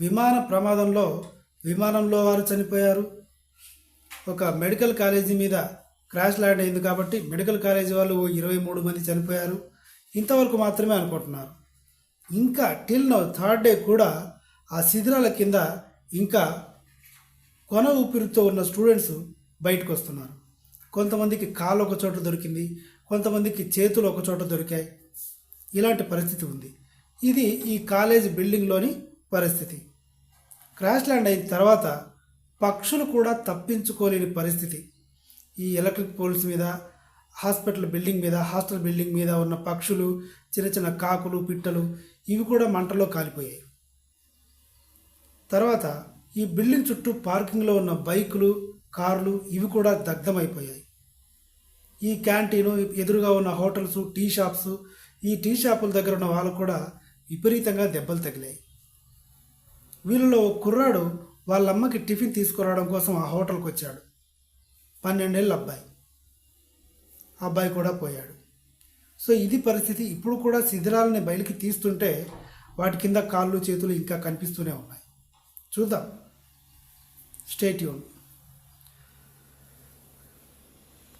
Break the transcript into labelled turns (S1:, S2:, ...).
S1: విమాన ప్రమాదంలో విమానంలో వారు చనిపోయారు. ఒక మెడికల్ కాలేజీ మీద క్రాష్ ల్యాండ్ అయింది కాబట్టి మెడికల్ కాలేజీ వాళ్ళు ఓ ఇరవై మూడు మంది చనిపోయారు. ఇంతవరకు మాత్రమే అనుకుంటున్నారు. ఇంకా టిల్ నో థర్డ్ డే కూడా ఆ శిథిరాల కింద ఇంకా కొన ఊపిరితో ఉన్న స్టూడెంట్స్ బయటకు వస్తున్నారు కొంతమందికి కాలు ఒక చోట దొరికింది కొంతమందికి చేతులు ఒక చోట దొరికాయి. ఇలాంటి పరిస్థితి ఉంది. ఇది ఈ కాలేజ్ బిల్డింగ్లోని పరిస్థితి. క్రాష్ ల్యాండ్ అయిన తర్వాత పక్షులు కూడా తప్పించుకోలేని పరిస్థితి. ఈ ఎలక్ట్రిక్ పోల్స్ మీద హాస్పిటల్ బిల్డింగ్ మీద హాస్టల్ బిల్డింగ్ మీద ఉన్న పక్షులు చిన్న చిన్న కాకులు పిట్టలు ఇవి కూడా మంటలో కాలిపోయాయి. తర్వాత ఈ బిల్డింగ్ చుట్టూ పార్కింగ్లో ఉన్న బైకులు కార్లు ఇవి కూడా దగ్ధమైపోయాయి. ఈ క్యాంటీను ఎదురుగా ఉన్న హోటల్స్ టీ షాప్స్ ఈ టీ షాపుల దగ్గర ఉన్న వాళ్ళు కూడా విపరీతంగా దెబ్బలు తగిలాయి. వీళ్ళలో కుర్రాడు వాళ్ళ అమ్మకి టిఫిన్ తీసుకురావడం కోసం ఆ హోటల్కి వచ్చాడు. పన్నెండేళ్ళ అబ్బాయి. ఆ అబ్బాయి కూడా పోయాడు. సో ఇది పరిస్థితి ఇప్పుడు కూడా శిథిరాలని బయలుకి తీస్తుంటే వాటి కింద కాళ్ళు చేతులు ఇంకా కనిపిస్తూనే ఉన్నాయి. చూద్దాం. స్టేట్యూన్